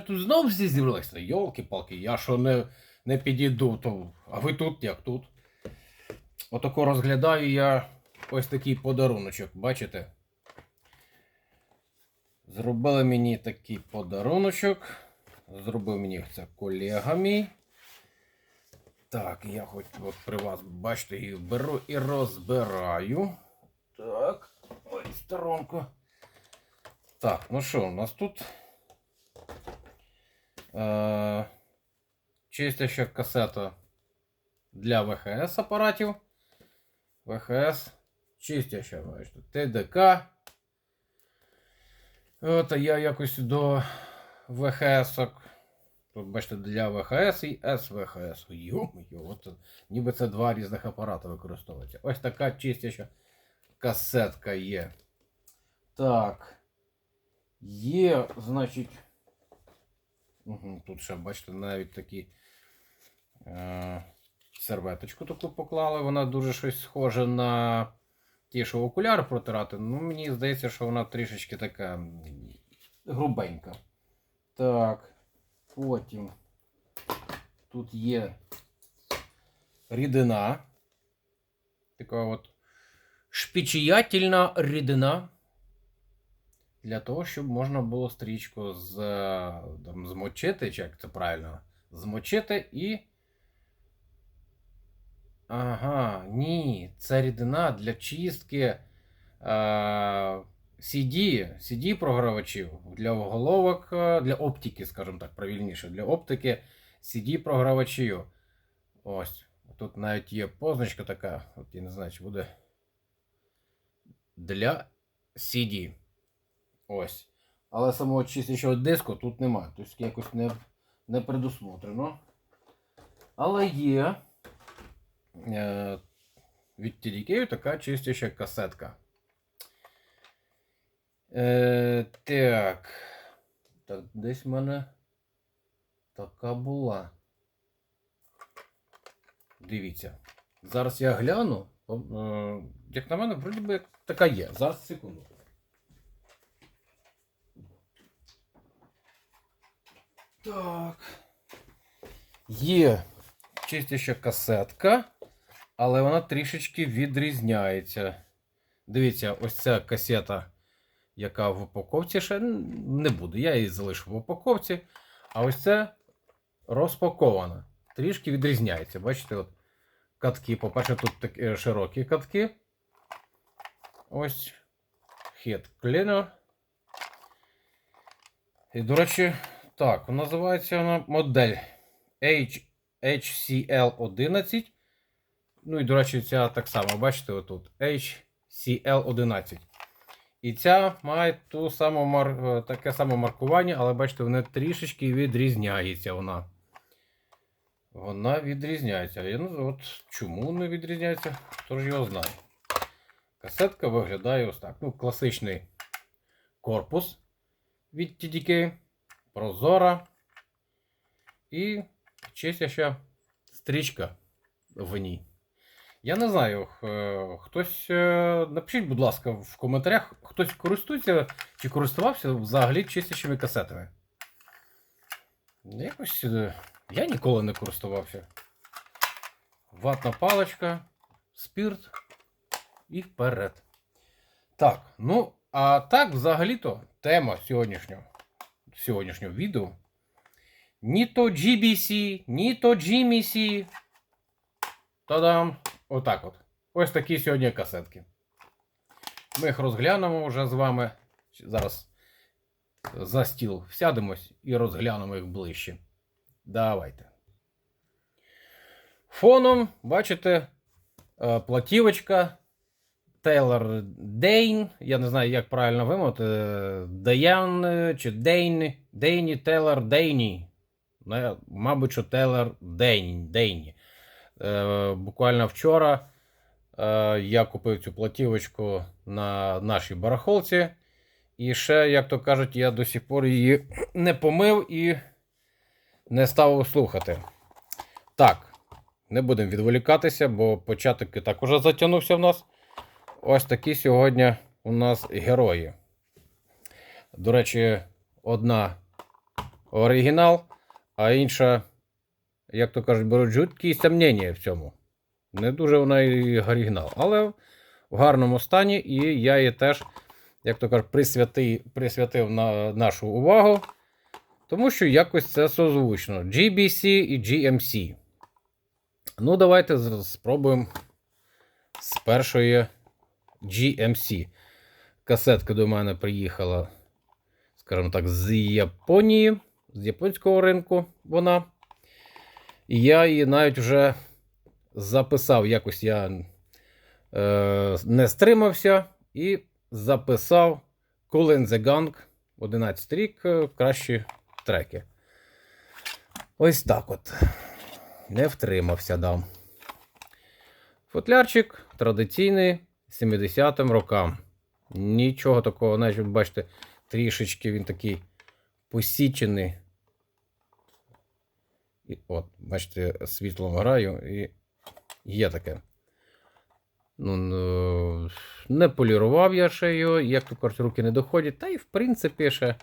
тут знов всі. Йолки-палки, я що не, не підійду, то. А ви тут як тут? Отако розглядаю я ось такий подаруночок, бачите? Зробили мені такий подаруночок. Зробив мені це колега мій. Так, я хоч от при вас, бачите, її беру і розбираю. Так, ой, сторонку. Так, ну що, у нас тут е, чистяща касета для ВХС апаратів. ВХС чистяща, бачите, ТДК. От, я якось до ВХС. Тут бачите, для ВХС і СВХС. От ніби це два різних апарати використовуються. Ось така чистяща касетка є. Так. Є, значить. Тут ще, бачите, навіть такі е, серветочку таку поклали. Вона дуже щось схоже на ті, що окуляри протирати. Ну, мені здається, що вона трішечки така грубенька. Так. Потім тут є рідина. Така от шпічіятельна рідина. Для того, щоб можна було стрічку з, там, змочити, чи як це правильно, змочити і. Ага, ні, це рідина для чистки е, CD, CD програвачів для головок, е, для оптики, скажімо так, правильніше, для оптики CD програвачів. Ось. Тут навіть є позначка така, от я не знаю, чи буде для CD. Ось. Але самого чистячого диску тут немає. Тобто якось не, не предусмотрено. Але є е, від TDK така чистяча касетка. Е, так. Так, десь в мене така була. Дивіться. Зараз я гляну. Е, як на мене, вроді би така є. Зараз секунду. Так. Є чистяща касетка, але вона трішечки відрізняється. Дивіться, ось ця касета, яка в упаковці ще не буде. Я її залишу в упаковці. А ось це розпакована. Трішки відрізняється. Бачите, от катки. По-перше, тут такі широкі катки. Ось Head Cleaner. І, до речі, так, називається вона модель H- HCL11. Ну і, до речі, ця так само, бачите, отут HCL11. І ця має ту саму мар... е, таке саме маркування, але бачите, вона трішечки відрізняється вона. Вона відрізняється. Не знаю, от чому не відрізняється, хто ж його знає. Касетка виглядає ось так. Ну, класичний корпус від TDK, прозора і чистяща стрічка в ній. Я не знаю, хтось. е, Напишіть, будь ласка, в коментарях, хтось користується чи користувався взагалі чистячими касетами. Якось е, я ніколи не користувався. Ватна паличка, спирт і вперед. Так, ну, а так, взагалі-то, тема сьогоднішнього, сьогоднішнього відео. Ні то GBC, ні то GMC. Та-дам! Отак от. Ось такі сьогодні касетки. Ми їх розглянемо вже з вами. Зараз за стіл сядемось і розглянемо їх ближче. Давайте. Фоном, бачите, е, платівочка Taylor Dane. Я не знаю, як правильно вимовити. Даян е, чи Дейн. Дейні Тейлор Дейні. Ну, Мабуть, що Дейні. Дейні. Е, буквально вчора е, я купив цю платівочку на нашій барахолці. І ще, як то кажуть, я до сих пор її не помив і не став слухати. Так, не будемо відволікатися, бо початок і так уже затягнувся в нас. Ось такі сьогодні у нас герої. До речі, одна оригінал, а інша, як то кажуть, беруть жуткі сумнення в цьому. Не дуже вона і оригінал, але в гарному стані, і я її теж, як то кажуть, присвятив, присвятив на нашу увагу. Тому що якось це созвучно. GBC і GMC. Ну, давайте спробуємо з першої GMC. Касетка до мене приїхала, скажімо так, з Японії, з японського ринку вона. І я її навіть вже записав. Якось я е, не стримався і записав Cool in the Gang 11 рік е, кращі треки. Ось так от. Не втримався дам. Футлярчик традиційний 70-м рокам. Нічого такого, навіть бачите, трішечки він такий посічений. І от, бачите, світлом граю і є таке. Ну, не полірував я ще його, як то кажуть, руки не доходять. Та й в принципі ще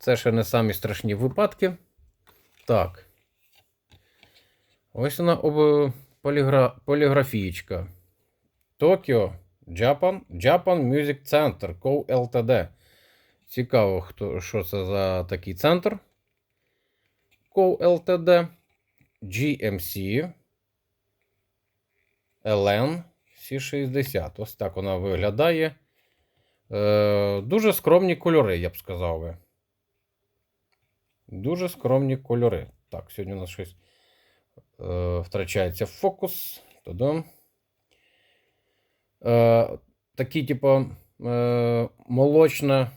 це ще не самі страшні випадки. Так. Ось вона об... полігра... поліграфієчка. Токіо, Japan, Japan Music Center, Co. Ltd. Цікаво, хто, що це за такий центр. Co. Ltd. GMC. LN C60. Ось так вона виглядає. Е, дуже скромні кольори, я б сказав би. Дуже скромні кольори. Так, сьогодні у нас щось е, втрачається фокус. Та-дам. Е, такий, типу, е, молочна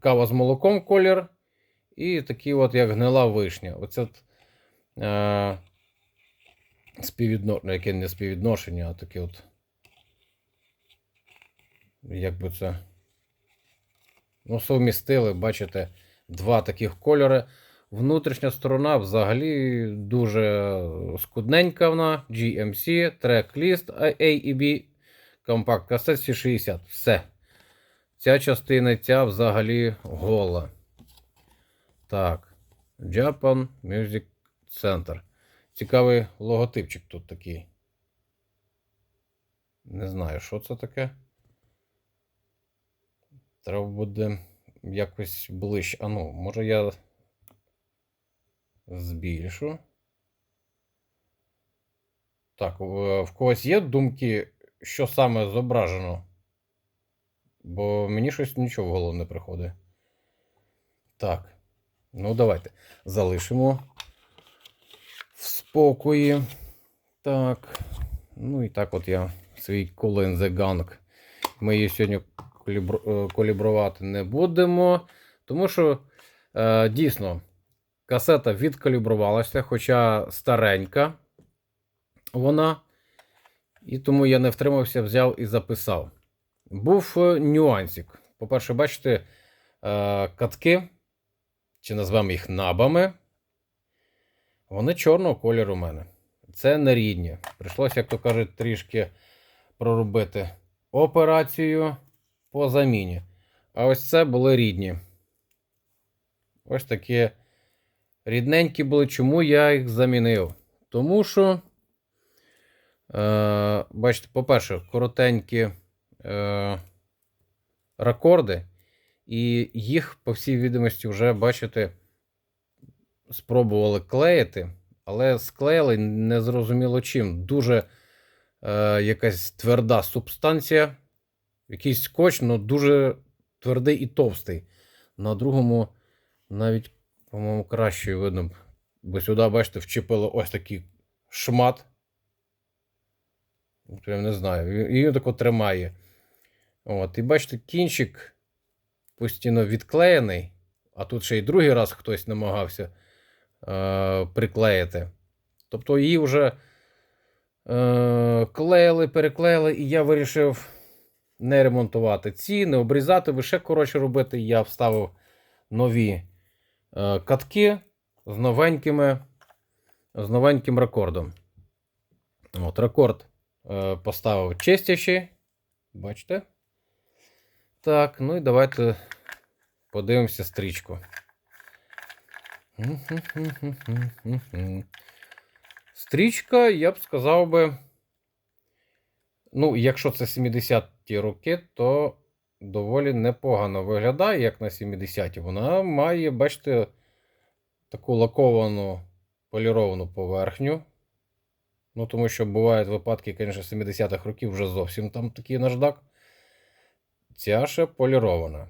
кава з молоком колір. І такий, от, як гнила вишня. Оце от, е, співвідношення, яке не співвідношення, а таке от. Як би це. Ну, совмістили, бачите, два таких кольори. Внутрішня сторона взагалі дуже скудненька вона. GMC, трек-ліст A і B, компакт касет C60. Все. Ця частина ця взагалі гола. Так. Japan Music Center. Цікавий логотипчик тут такий. Не знаю, що це таке. Треба буде якось ближче. А ну, може я збільшу. Так, в когось є думки, що саме зображено? Бо мені щось нічого в голову не приходить. Так. Ну, давайте залишимо в спокої. Так. Ну і так от я свій Colin the Gang. Ми її сьогодні е, калібрувати не будемо. Тому що е, дійсно касета відкалібрувалася, хоча старенька вона. І тому я не втримався, взяв і записав. Був е, нюансик. По-перше, бачите, е, катки, чи назвемо їх набами. Вони чорного кольору у мене. Це не рідні. Прийшлося, як то кажуть, трішки проробити операцію по заміні. А ось це були рідні. Ось такі рідненькі були. Чому я їх замінив? Тому що, е, бачите, по-перше, коротенькі е, ракорди, і їх, по всій відомості, вже, бачите, спробували клеїти, але склеїли незрозуміло чим. Дуже е, якась тверда субстанція, якийсь скотч, але дуже твердий і товстий. На другому навіть, по-моєму, краще видно. Бо сюди, бачите, вчепило ось такий шмат. Прям не знаю. І він тако тримає. От, і бачите, кінчик постійно відклеєний, а тут ще й другий раз хтось намагався е, приклеїти. Тобто її вже е, клеїли, переклеїли, і я вирішив не ремонтувати ці, не обрізати, лише коротше робити. Я вставив нові е, катки з новенькими, з новеньким рекордом. От, рекорд е, поставив чистячий. Бачите? Так, ну і давайте подивимося стрічку. Стрічка, я б сказав би. Ну, якщо це 70-ті роки, то доволі непогано виглядає, як на 70-ті. Вона має, бачите, таку лаковану поліровану поверхню. Ну, тому що бувають випадки, звісно, 70-х років вже зовсім там такий наждак. Ця ще полірована.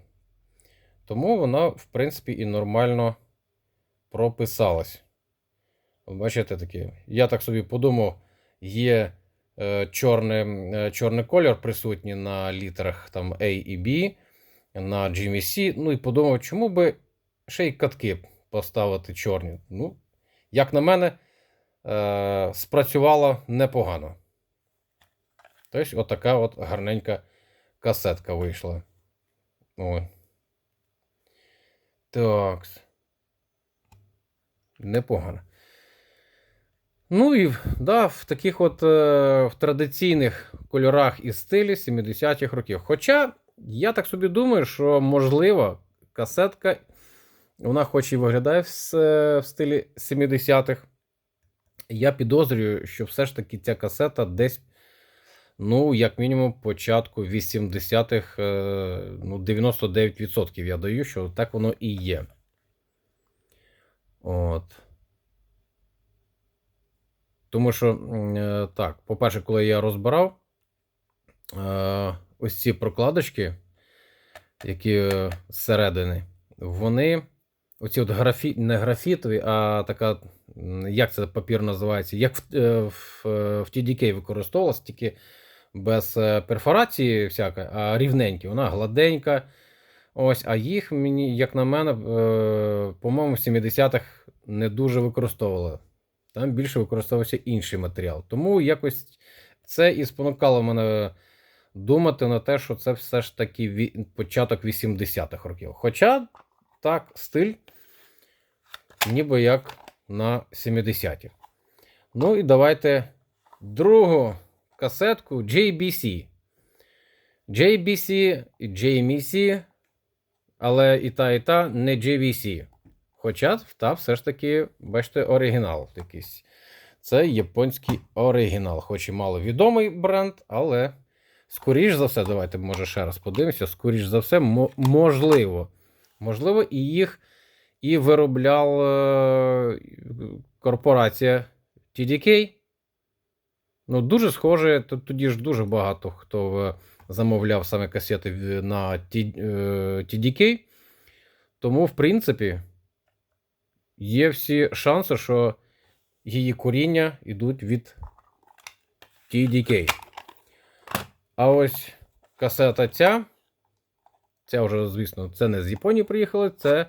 Тому вона, в принципі, і нормально прописалась. Бачите такі. Я так собі подумав, є е, чорний, е, чорний кольор присутній на літерах там A і B, на GMC. Ну і подумав, чому би ще й катки поставити чорні. Ну, як на мене, е, спрацювало непогано. Тобто, отака от гарненька касетка вийшла. Ой. Так. Непогано. Ну і да, в таких от е, в традиційних кольорах і стилі 70-х років. Хоча я так собі думаю, що можливо касетка, вона хоч і виглядає в, в стилі 70-х. Я підозрюю, що все ж таки ця касета десь, ну, як мінімум, початку 80-х, е, ну, 99% я даю, що так воно і є. От. Тому що, е, так, по-перше, коли я розбирав е, ось ці прокладочки, які зсередини, вони, оці от графі, не графітові, а така, як це папір називається, як в, в, в TDK використовувалась, тільки без е, перфорації всяка, а рівненькі, вона гладенька. Ось, а їх мені, як на мене, е, по-моєму, в 70-х не дуже використовували. Там більше використовувався інший матеріал. Тому якось це і спонукало мене думати на те, що це все ж таки початок 80-х років. Хоча так, стиль, ніби як на 70-ті. Ну і давайте другу касетку JBC. JBC JMC, але і та, і та не JVC. Хоча та все ж таки, бачите, оригінал якийсь. Це японський оригінал. Хоч і маловідомий бренд, але скоріш за все, давайте, може, ще раз подивимося. Скоріш за все, можливо. Можливо, і їх і виробляла е, корпорація TDK. Ну, дуже схоже, тоді ж дуже багато хто е, замовляв саме касети на е, TDK. Тому, в принципі, є всі шанси, що її коріння йдуть від TDK. А ось касета ця. Ця вже, звісно, це не з Японії приїхала, це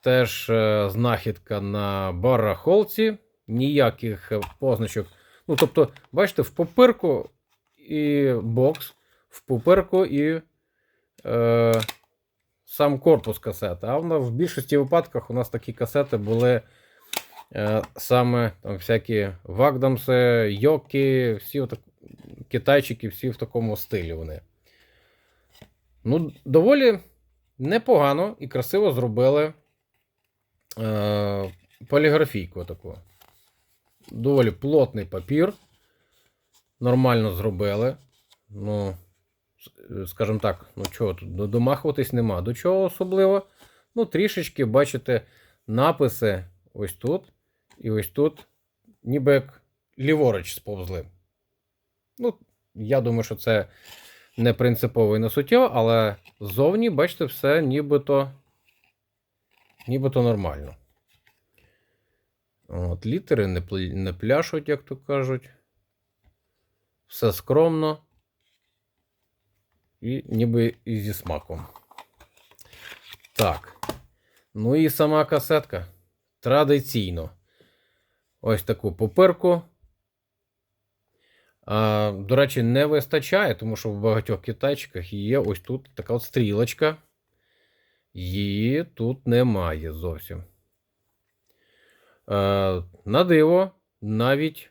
теж е, знахідка на барахолці. Ніяких е, позначок. Ну, тобто, бачите, в пупирку і бокс, в пупирку і е, сам корпус касети. А вона в більшості випадках у нас такі касети були е, саме там всякі Вагдамси, Йоки, всі отак, китайчики, всі в такому стилі вони. Ну, доволі непогано і красиво зробили е, поліграфійку таку. Доволі плотний папір. Нормально зробили. Ну, скажімо так, ну чого тут домахуватись нема. До чого особливо. Ну, трішечки, бачите, написи ось тут і ось тут, ніби як ліворуч сповзли. Ну, я думаю, що це не принципово і не суттєво, але ззовні, бачите, все нібито, нібито нормально. От, літери не, не пляшуть, як то кажуть. Все скромно. І ніби і зі смаком. Так. Ну і сама касетка. Традиційно. Ось таку пупирку. А, до речі, не вистачає, тому що в багатьох китайчиках є ось тут така от стрілочка. Її тут немає зовсім. Е, на диво, навіть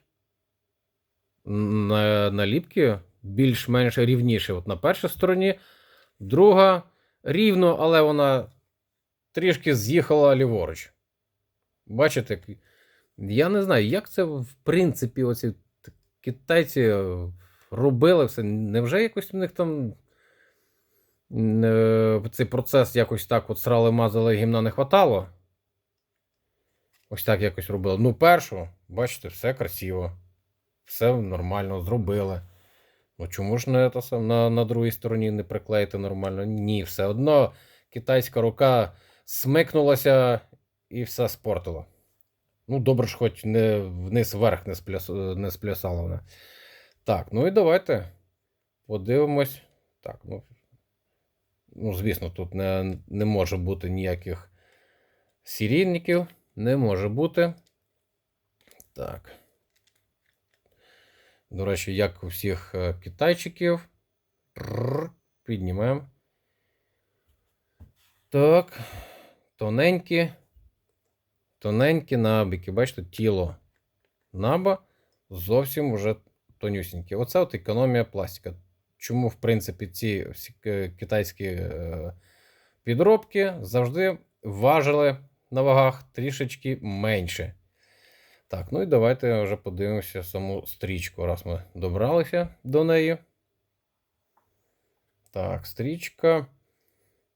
на, наліпки більш-менш рівніше. От на першій стороні, друга рівно, але вона трішки з'їхала ліворуч. Бачите, я не знаю, як це в принципі оці китайці робили все. Невже якось в них там е, цей процес якось так от срали, мазали, гімна не хватало? Ось так якось робили. Ну, першу, бачите, все красиво. Все нормально зробили. Ну чому ж не, саме, на, на другій стороні не приклеїти нормально? Ні, все одно китайська рука смикнулася і все спортило. Ну, добре ж, хоч не вниз вверх не, спляс, не сплясала вона. Так, ну і давайте подивимось. Так, ну, ну звісно, тут не, не може бути ніяких серійників. Не може бути. Так. До речі, як у всіх е, китайчиків. Піднімаємо. Так. Тоненькі. Тоненькі набіки. Бачите, тіло наба зовсім вже тонюсіньке. Оце от економія пластика. Чому, в принципі, ці всі е, китайські е, підробки завжди важили на вагах трішечки менше. Так, ну і давайте вже подивимося саму стрічку, раз ми добралися до неї. Так, стрічка.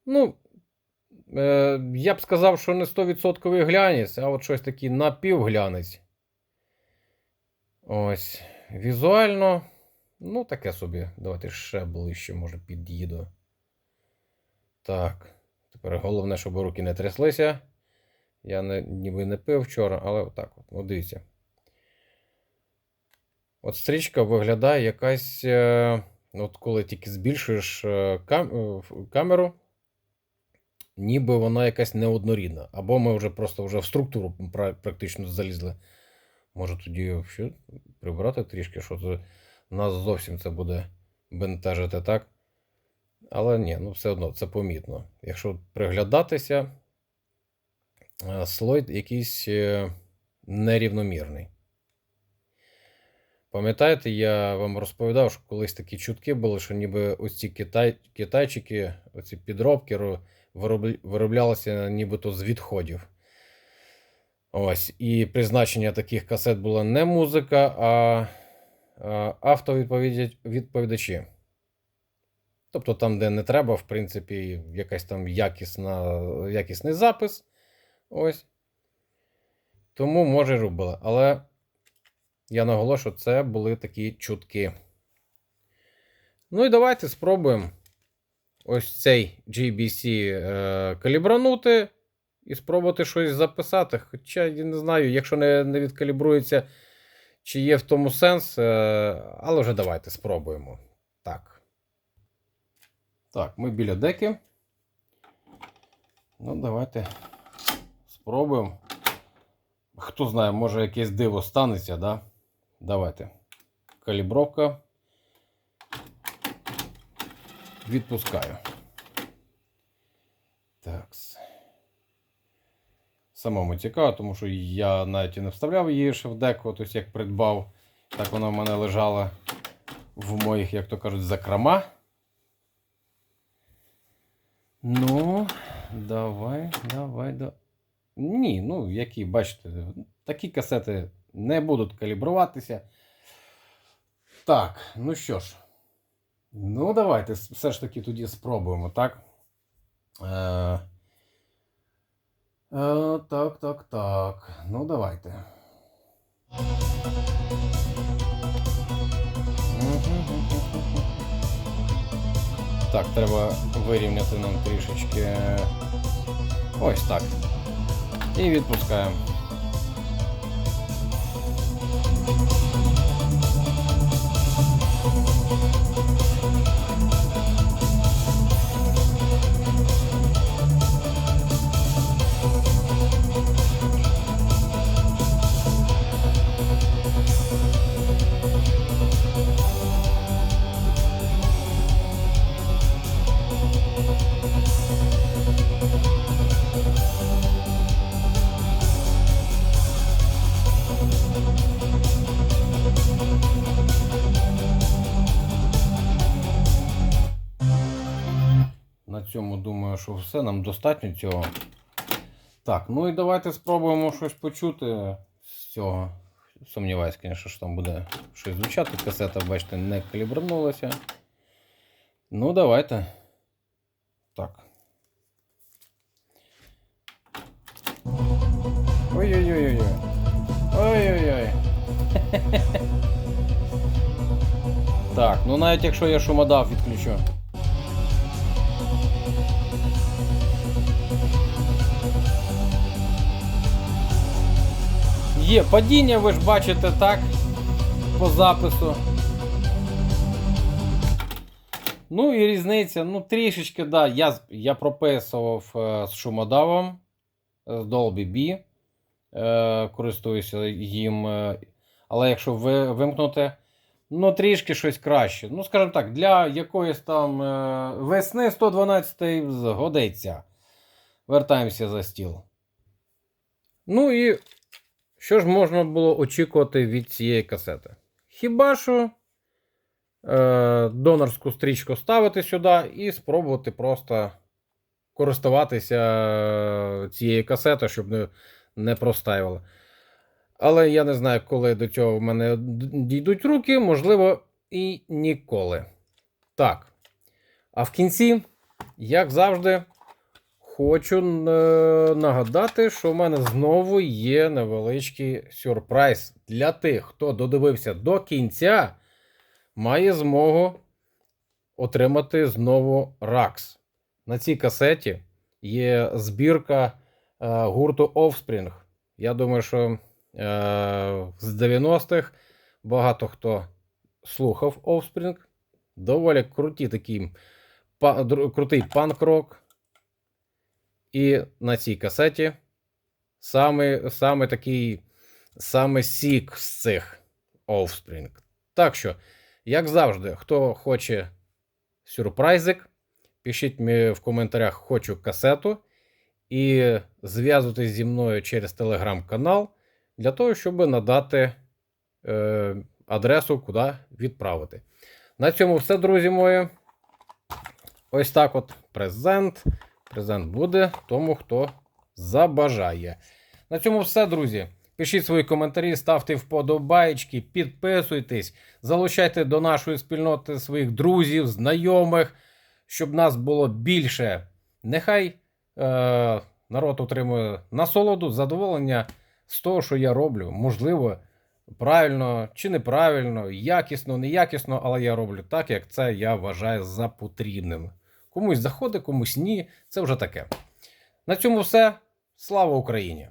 Ну, е, я б сказав, що не 100% глянець, а от щось такий напівглянець. Ось. Візуально. Ну, таке собі. Давайте ще ближче, може, під'їду. Так. Тепер головне, щоб руки не тряслися. Я не, ніби не пив вчора, але отак от. От дивіться. От стрічка виглядає якась. е, От коли тільки збільшуєш е, кам, е, камеру, ніби вона якась неоднорідна. Або ми вже просто вже в структуру пра- практично залізли. Може тоді що, прибрати трішки, що це нас зовсім це буде бентежити, так? Але ні, ну все одно це помітно. Якщо приглядатися, слой якийсь е, нерівномірний. Пам'ятаєте, я вам розповідав, що колись такі чутки були, що ніби ось ці китай, китайчики, оці підробки вироблялися нібито з відходів. Ось. І призначення таких касет було не музика, а автовідповідачі. Тобто там, де не треба, в принципі, якась там якісна, якісний запис. Ось. Тому, може, робили. Але я наголошую, це були такі чутки. Ну і давайте спробуємо ось цей GBC е, калібранути і спробувати щось записати. Хоча я не знаю, якщо не, не відкалібрується, чи є в тому сенс. Е, але вже давайте спробуємо. Так. Так, ми біля деки. Ну, давайте спробуємо. Хто знає, може якесь диво станеться, да? Давайте. Калібровка. Відпускаю. Так. Самому цікаво, тому що я навіть і не вставляв її ще в деко, тобто як придбав, так вона в мене лежала в моїх, як то кажуть, закрама. Ну, давай, давай, да. Ні, ну які, бачите, такі касети не будуть калібруватися. Так, ну що ж. Ну, давайте все ж таки тоді спробуємо, так? Е, е, так, так, так. Ну, давайте. Так, треба вирівняти нам трішечки. Ось так. І відпускаємо. Що все. Нам достатньо цього. Так, ну і давайте спробуємо щось почути з цього. Сумніваюсь, звісно, що там буде щось звучати. Касета, бачите, не калібрнулася. Ну, давайте. Так. Ой-ой-ой-ой. Ой-ой-ой. Так, ну навіть якщо я шумодав відключу. Є падіння, ви ж бачите так по запису. Ну і різниця, ну трішечки, да, я, я прописував е, з шумодавом е, з Dolby B. Е, користуюся їм. Е, але якщо ви, вимкнути, ну трішки щось краще. Ну, скажімо так, для якоїсь там е, весни 112 згодиться. Вертаємося за стіл. Ну і що ж можна було очікувати від цієї касети? Хіба що е, донорську стрічку ставити сюди і спробувати просто користуватися е, цією касетою, щоб не, не простаювало. Але я не знаю, коли до цього в мене дійдуть руки, можливо, і ніколи. Так. А в кінці, як завжди, хочу е, нагадати, що в мене знову є невеличкий сюрприз. Для тих, хто додивився до кінця, має змогу отримати знову Ракс. На цій касеті є збірка е, гурту Offspring. Я думаю, що е, з 90-х багато хто слухав Offspring. Доволі круті такі, крутий панк-рок. І на цій касеті саме, саме такий саме сік з цих Offspring. Так що, як завжди, хто хоче сюрпризик, пишіть мені в коментарях хочу касету і зв'язуйтесь зі мною через телеграм-канал для того, щоб надати е, адресу, куди відправити. На цьому все, друзі мої. Ось так от презент. Презент буде тому, хто забажає. На цьому все, друзі. Пишіть свої коментарі, ставте вподобайки, підписуйтесь, залучайте до нашої спільноти своїх друзів, знайомих, щоб нас було більше. Нехай е, народ отримує насолоду, задоволення з того, що я роблю. Можливо, правильно чи неправильно, якісно, неякісно, але я роблю так, як це я вважаю за потрібним. Комусь заходить, комусь ні. Це вже таке. На цьому все. Слава Україні!